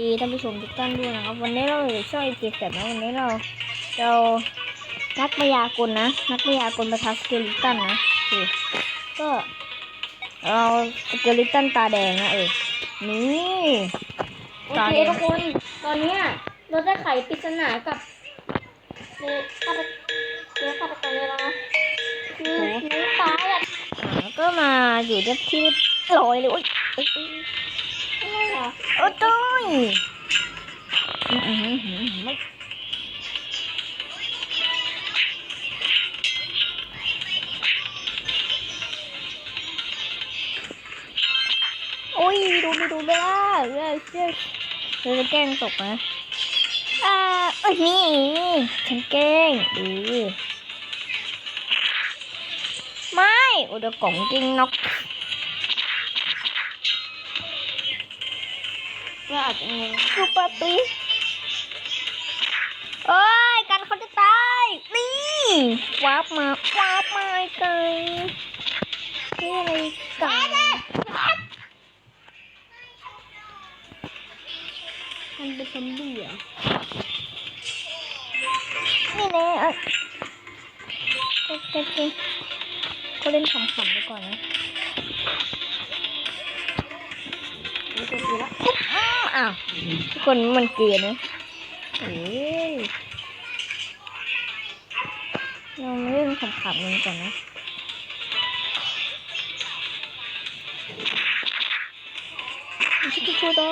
ดีท่านผู้ชมทุกท่านด้วยนะครับ วันนี้เราอยู่ช่วยเกียรตินะวันนี้เราเรานักพยากลนะ นักพยากลประทับสเกลิตันนะโอเคก็เราสเกลิตันตาแดงนะเออนี่โอเคทุกคนตอนเนี้ยเราได้ไขปริศนากับเนื้อฆาตเนื้อฆาตกรเนี่ยแล้วนะคือหนูตายอะแล้วก็มาอยู่ที่ที่ลอยเลยโอ้ย เอ้ยเอ้ยอะไรอะโอ้ยตุ้ยอื้อหือหือหือไม่โอ้ยดูดูดูไม่ได้เว้ยเชื่อเราจะแกล้งตกนะอ่าเอ้ยนี่นี่ฉันแกล้งดีไม่โอ้เดี๋ยวกล่องจริงนก ก็อาจจะงงซูเปอร์ปีเอ้ยกันเขาจะตายนี่วาร์ปมาวาร์ปมาไอ้ไก่นี่อะไรไก่มันเป็นซอมบี้เหรอนี่แน่เอ้ยเก็บเก็บเก็บเขาเล่นขำๆไปก่อนนะนี่ก็คือละ อ้าวทุกคนมันเกลียนะเอ้ยเราเล่นขำๆมันก่อนนะชิคกี้พูดได้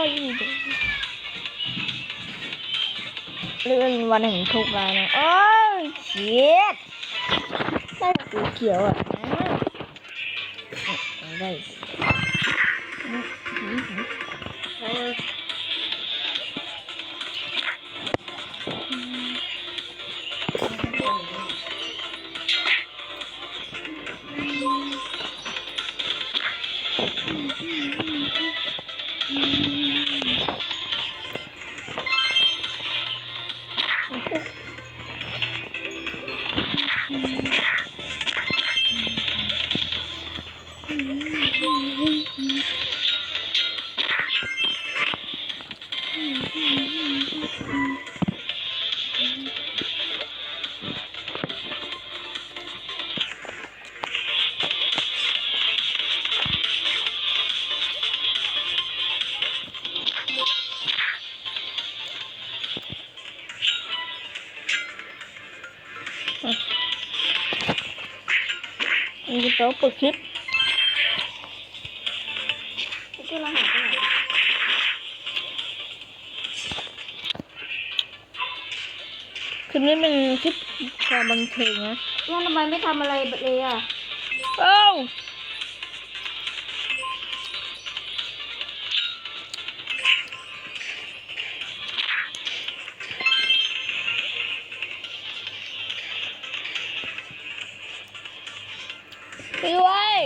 เลื่อนวันแห่งทุกข์แล้วนะโอ้ยเชียดได้สีเขียวอะได้ มันจะโต๊ะปิดคลิปที่เราหาไปไหนคลิปนี้เป็นคลิปความบันเทิงนะงั้นทำไมไม่ทำอะไรเลยอะเอ้า เ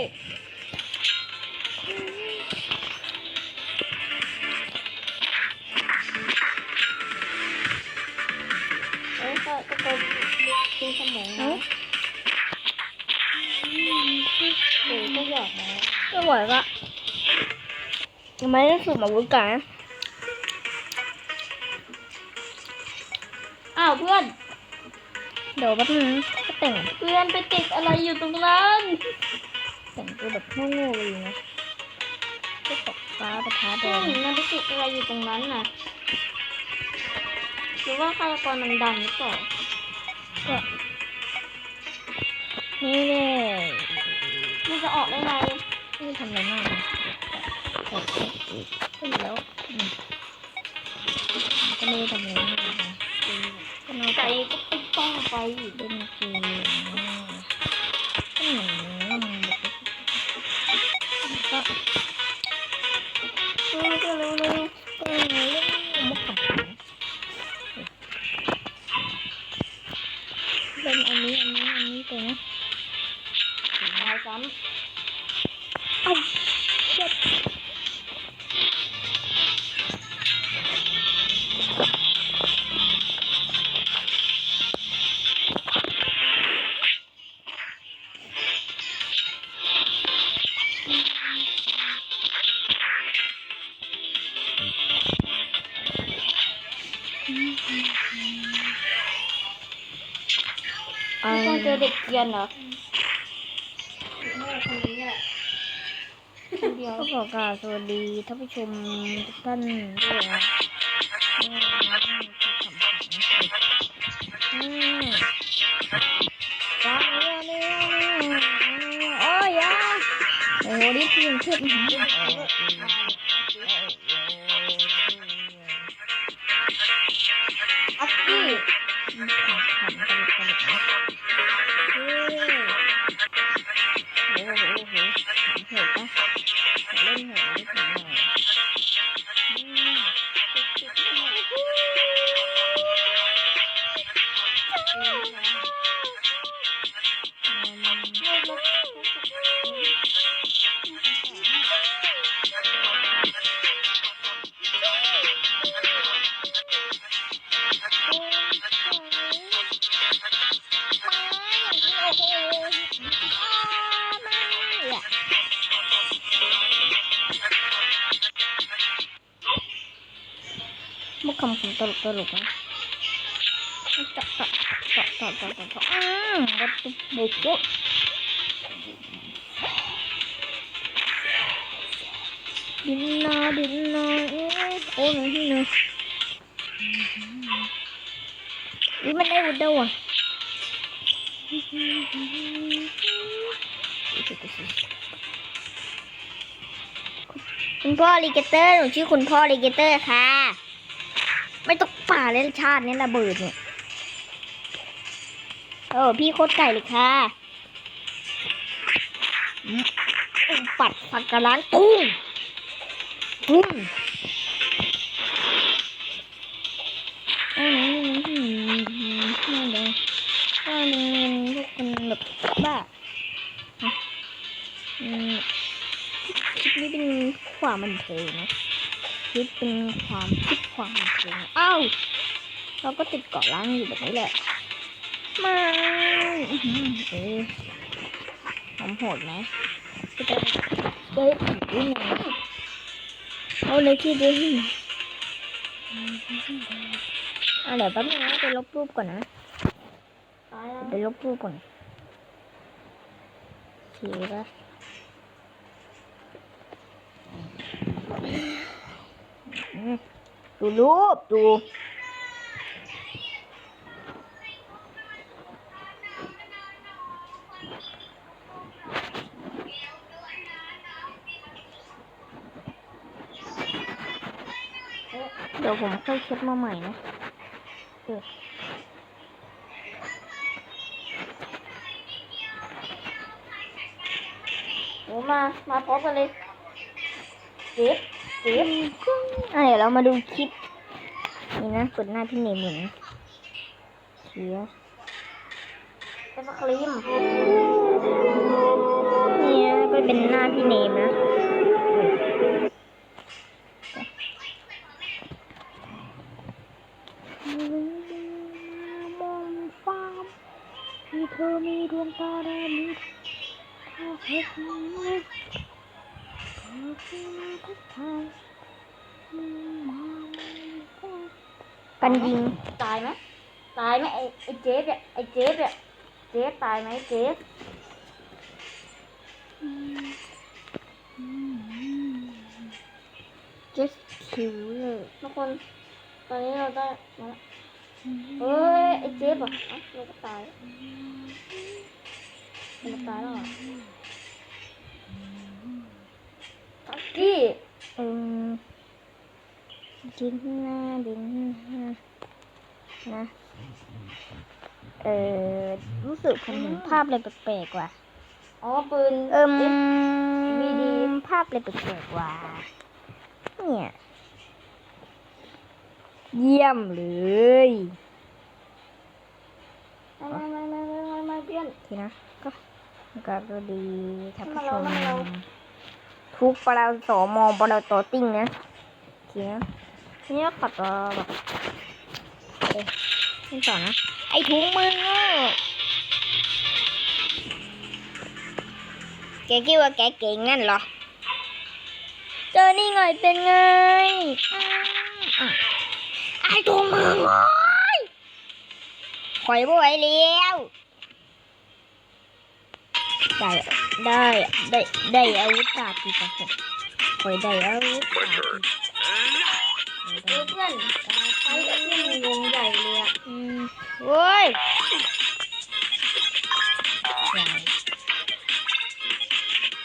อ้ยก็ก็เป็นเป็นสมองนะเออก็หยอกนะไม่ไหวละทำไมต้องสูบมาวุ้นกันอ้าวเพื่อน เดี๋ยวแป๊บนึงก็แต่ง เพื่อนไปติดอะไรอยู่ตรงนั้น แต่งตัวแบบโง่ๆเลยนะก็ตกฟ้าประท้าแดเพื่อนงมันไปติดอะไรอยู่ตรงนั้นน่ะหรือว่าฆาตกรมันดังหรือเปล่าก็นี่แน่มันจะออกได้ไงไม่ทำอะไรมากนะแต่ขึ้นแล้วอืมก็ไม่ได้ทำอะไรมากนะก็นอนใจใจก็ไปต้องไปเล่นเก Thank you. ด็กเกรียนเหรอคนนี้แหละคนเดียวก็ขอกล่าวสวัสดีท่านผู้ชมทุกท่านด้วยนะนี่นะที่ขำขันอืมฟังเรื่องนี้โอ้ยยาโอ้โหนี่เพียงเทียบหาอักกี้ มุกคำคำ ตลกตลกนะตะตะตะตะตะตะตะอืมวัดตุบุกบุกดินนาดินนาเอ้ยโอ้ยที่หนึ่งวิมันได้วุดเดาอะคุณพ่อลีเกเตอร์หนูชื่อคุณพ่อลีเกเตอร์ค่ะ ไม่ตกป่าเลยชาตินี้ระเบิดเนี่ย เออพี่โคตรไก่เลยค่ะปัดผักกระล้างตุ้มตุ้มอืมอืมอืมนั่นเลยก็เรียนพวกคนแบบบ้าอะคลิปนี้เป็นความบันเทิงนะคิดเป็นความคิดความบันเทิงอ้าวเราก็ติดเกาะล้างอยู่แบบนี้แหละ ม่อื้อหอเออผมโหดไหมก็จะได้ผีไงเอาเลยที่ดีอะเดี๋ยวแป๊บนึงนะไปลบรูปก่อนนะตายแล้วไปลบรูปก่อนทีละดูรูปดู เดี๋ยวผมค่อยเช็ดมาใหม่นะเออโอ้มา มาพร้อมกันเลยเจ็บเจ็บอะเดี๋ยวเรามาดูคลิป นี่นะเปิดหน้าพี่เนมเหมือนเชีย เป็นสครีมเนี่ยก็เป็นหน้าพี่เนมนะมองฟ้าที่เธอมีดวงตาแดงมีเธอเห็นไหมเธอคือมาทุกทางกันยิง ตายไหมตายไหมไอ้ไอ้เจ๊เนี่ยไอ้เจ๊เนี่ย จ๊ตายไหมเจ๊บ just kill เลยทุกคน ตอนนี้เราได้มาเอ้ยไอเจ๊บอะเอ้าเราก็ตายเราก็ตายแล้วเหรออักกี้เอืมดินหน้าดินหน้านะ เออรู้สึกผมเห็นภาพอะไรแปลกๆว่ะอ๋อปืนเอิมมีดีภาพอะไรแปลกๆว่ะเนี่ย เยี่ยมเลย ไม่ไม่ไม่ไม่ไม่ไม่ไม่เพื่อน ทีนะก็ก็ก็ดีท่านผู้ชทำไมมเรา ทุกปลาสอมอปลาตอติ้งนะทีนะทีนี้ก็ขัดต่อแบบเอ๊ะนี่ต่อนะ ไอ้ถุงมือแกคิดว่าแกเก่งงั้นเหรอ เจอนี่ไงเป็นไงอไอ้ตัวมึงเอ้ยข่อยบ่ไหวแล้วได้ได้ได้ได้อาวุธดาบอีกแล้วข่อยได้อาวุธดาบ เพื่อนใช้เพื่อนวงใหญ่เลยอะอืมเว้ย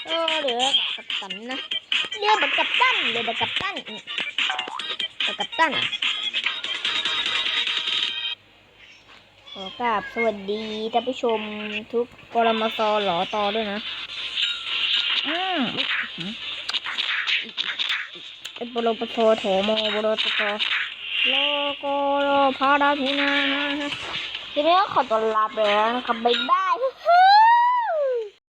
เออเดี๋ยวกับตันนะเรือบักกับตันเรือบักกับตันอืมบักกับตันอะขอกราบสวัสดีท่านผู้ชมทุกกรมซอหลอตอด้วยนะ อืม บรปโทโถโมบรปโทโลโกโลพาราพินาทีนี้ก็ขอต้อนรับเลยนะครับบ๊ายบาย